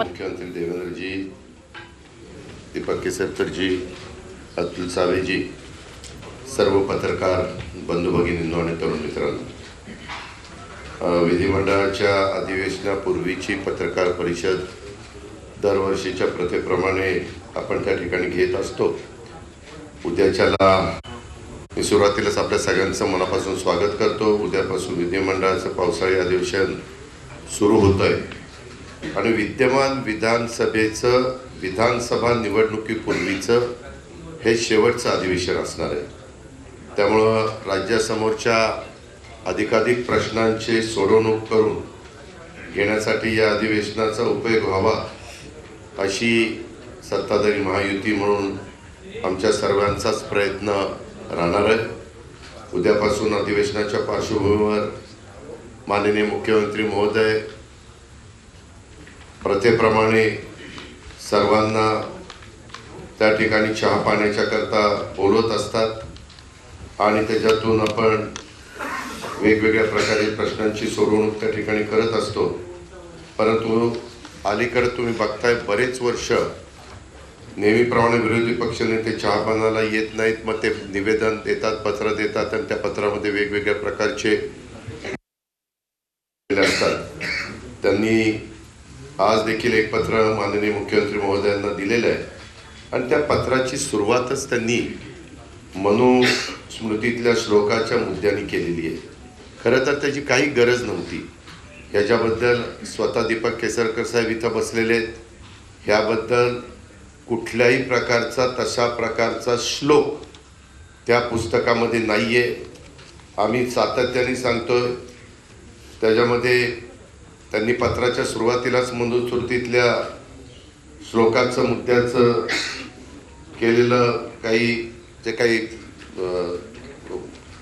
मुख्यमंत्री देवेंद्रजी दीपक केसरकरजी अतुल सावेजी सर्व पत्रकार बंधू भगिनींनो आणि तरुण मित्रांनो. विधिमंडळाच्या अधिवेशनापूर्वीची पत्रकार परिषद दरवर्षीच्या प्रथेप्रमाणे आपण त्या ठिकाणी घेत असतो. उद्याच्याला मी सुरुवातीलाच आपल्या सगळ्यांचं मनापासून स्वागत करतो. उद्यापासून विधिमंडळाचं पावसाळी अधिवेशन सुरू होत आहे आणि विद्यमान विधानसभेचं विधानसभा निवडणुकीपूर्वीचं हे शेवटचं अधिवेशन असणार आहे. त्यामुळं राज्यासमोरच्या अधिकाधिक प्रश्नांची सोडवणूक करून घेण्यासाठी या अधिवेशनाचा उपयोग व्हावा अशी सत्ताधारी महायुती म्हणून आमच्या सर्वांचाच प्रयत्न राहणार आहे. उद्यापासून अधिवेशनाच्या पार्श्वभूमीवर माननीय मुख्यमंत्री महोदय प्रथेप्रमाणे सर्वांना त्या ठिकाणी चहा पाण्याच्या करता बोलवत असतात. आणि त्याच्यातून आपण वेगवेगळ्या प्रकारे प्रश्नांची सोडवणूक त्या ठिकाणी करत असतो. परंतु अलीकडे तुम्ही बघताय बरेच वर्ष नेहमीप्रमाणे विरोधी पक्षनेते चहापानाला येत नाहीत. मग ते निवेदन देतात पत्र देतात आणि त्या पत्रामध्ये वेगवेगळ्या प्रकारचे असतात. त्यांनी आज देखील एक पत्र माननीय मुख्यमंत्री महोदयांना दिलेलं आहे. आणि त्या पत्राची सुरुवातच त्यांनी मनुस्मृतीतल्या श्लोकाच्या मुद्द्याने केलेली आहे. खरं तर त्याची काही गरज नव्हती. ह्याच्याबद्दल स्वतः दीपक केसरकर साहेब इथं बसलेले आहेत. ह्याबद्दल कुठल्याही प्रकारचा तशा प्रकारचा श्लोक त्या पुस्तकामध्ये नाही आहे आम्ही सातत्याने सांगतोय. त्याच्यामध्ये त्यांनी पत्राच्या सुरुवातीलाच मनुस्मृतीतल्या श्लोकाचं मुद्द्याचं केलेलं काही जे काही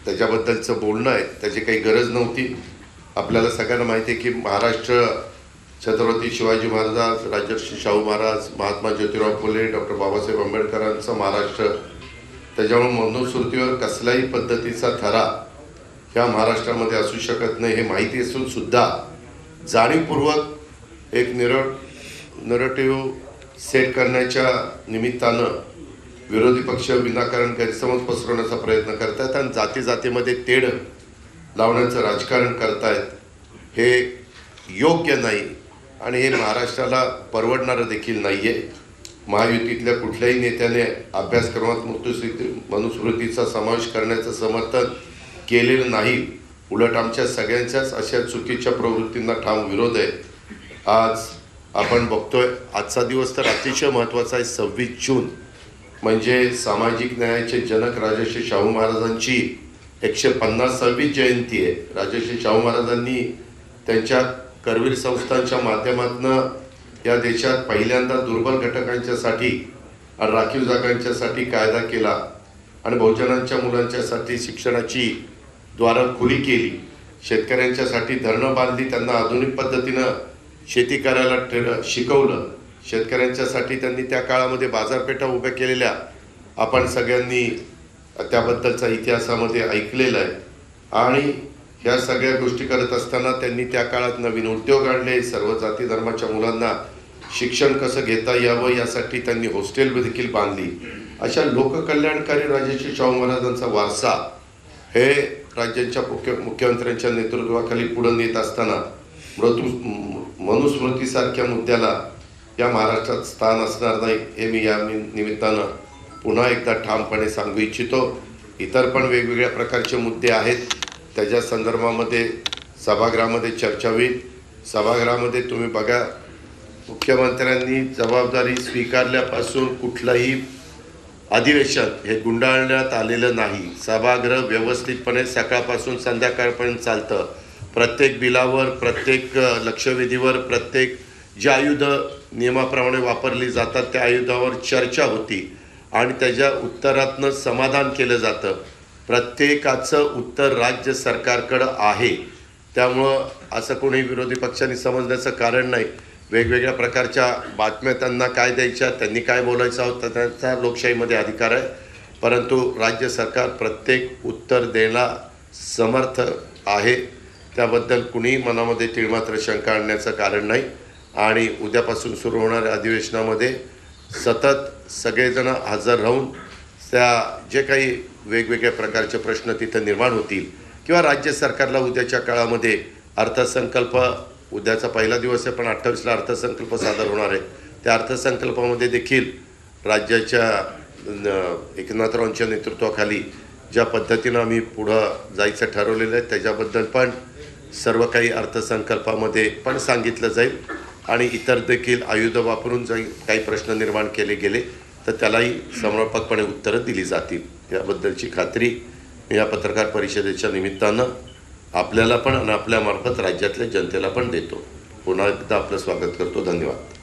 त्याच्याबद्दलचं बोलणं आहे त्याची काही गरज नव्हती. आपल्याला सगळ्यांना माहिती आहे की महाराष्ट्र छत्रपती शिवाजी महाराज राजर्षी शाहू महाराज महात्मा ज्योतिराव फुले डॉक्टर बाबासाहेब आंबेडकरांचं महाराष्ट्र. त्याच्यामुळे मनुस्मृतीवर कसल्याही पद्धतीचा थरा ह्या महाराष्ट्रामध्ये असू शकत नाही हे माहिती असून सुद्धा जाणीवपूर्वक एक निर नरेटिव्ह सेट करण्याच्या निमित्तानं विरोधी पक्ष विनाकारण गैरसमज पसरवण्याचा प्रयत्न करतायत आणि जाती जातीमध्ये तेढ लावण्याचं राजकारण करतायत हे योग्य नाही आणि हे महाराष्ट्राला परवडणारं देखील नाही आहे महायुतीतल्या कुठल्याही नेत्याने अभ्यासक्रमात मृत्यूस्मृती मनुस्मृतीचा समावेश करण्याचं समर्थन केलेलं नाही. उलट आमच्या सगळ्यांच्याच अशा चुकीच्या प्रवृत्तींना ठाम विरोध आहे. आज आपण बघतोय आजचा दिवस तर अतिशय महत्त्वाचा आहे सव्वीस जून. म्हणजे सामाजिक न्यायाचे जनक राजर्षी शाहू महाराजांची एकशे पन्नासावी जयंती आहे. राजर्षी शाहू महाराजांनी त्यांच्या करवीर संस्थांच्या माध्यमातून या देशात पहिल्यांदा दुर्बल घटकांच्यासाठी आणि राखीव जागांच्यासाठी कायदा केला. आणि बहुजनांच्या मुलांच्यासाठी शिक्षणाची द्वारं खुली केली. शेतकऱ्यांच्यासाठी धरणं बांधली त्यांना आधुनिक पद्धतीनं शेती करायला टे- शिकवलं. शेतकऱ्यांच्यासाठी त्यांनी त्या काळामध्ये बाजारपेठा उभ्या केलेल्या. आपण सगळ्यांनी त्याबद्दलचा इतिहासामध्ये ऐकलेलं आहे. आणि ह्या सगळ्या गोष्टी करत असताना त्यांनी त्या काळात नवीन उद्योग आणले. सर्व जाती धर्माच्या मुलांना शिक्षण कसं घेता यावं यासाठी त्यांनी हॉस्टेल देखील बांधली. अशा लोककल्याणकारी राजेश्री शाहू महाराजांचा वारसा हे राज्यांच्या मुख्य मुख्यमंत्र्यांच्या नेतृत्वाखाली पुढे नेत असताना मृत्यू मनुस्मृतीसारख्या मुद्द्याला या महाराष्ट्रात स्थान असणार नाही हे मी या निमित्तानं पुन्हा एकदा ठामपणे सांगू इच्छितो. इतर पण वेगवेगळ्या प्रकारचे मुद्दे आहेत. त्याच्या संदर्भामध्ये सभागृहामध्ये चर्चा होईल. सभागृहामध्ये तुम्ही बघा मुख्यमंत्र्यांनी जबाबदारी स्वीकारल्यापासून कुठलाही अधिवेशन हे गुंडाळण्यात आलेलं नाही. सभागृह व्यवस्थितपणे सकाळपासून संध्याकाळपर्यंत चालतं. प्रत्येक बिलावर प्रत्येक लक्षवेधीवर प्रत्येक जे आयुधं नियमाप्रमाणे वापरली जातात त्या आयुधावर चर्चा होती आणि त्याच्या उत्तरातनं समाधान केलं जातं. प्रत्येकाचं उत्तर राज्य सरकारकडं आहे. त्यामुळं असं कोणी विरोधी पक्षांनी समजण्याचं कारण नाही. वेगवेगळ्या प्रकारच्या बातम्या त्यांना काय द्यायच्या त्यांनी काय बोलायचं होतं त्यांचा लोकशाहीमध्ये अधिकार आहे. परंतु राज्य सरकार प्रत्येक उत्तर देण्याला समर्थ आहे. त्याबद्दल कुणीही मनामध्ये तिळमात्र शंका आणण्याचं कारण नाही. आणि उद्यापासून सुरू होणाऱ्या अधिवेशनामध्ये सतत सगळेजण हजर राहून त्या जे काही वेगवेगळ्या प्रकारचे प्रश्न तिथं निर्माण होतील. किंवा राज्य सरकारला उद्याच्या काळामध्ये अर्थसंकल्प उद्याचा पहिला दिवस आहे पण अठ्ठावीसला अर्थसंकल्प सादर होणार आहे. त्या अर्थसंकल्पामध्ये देखील राज्याच्या एकनाथरावांच्या नेतृत्वाखाली ज्या पद्धतीनं आम्ही पुढं जायचं ठरवलेलं आहे त्याच्याबद्दल पण सर्व काही अर्थसंकल्पामध्ये पण सांगितलं जाईल. आणि इतर देखील आयुध वापरून जाई काही प्रश्न निर्माण केले गेले तर त्यालाही समर्पकपणे उत्तरं दिली जातील. याबद्दलची खात्री या पत्रकार परिषदेच्या निमित्तानं आपल्याला पण आणि आपल्यामार्फत राज्यातल्या जनतेला पण देतो. पुन्हा एकदा आपलं स्वागत करतो. धन्यवाद.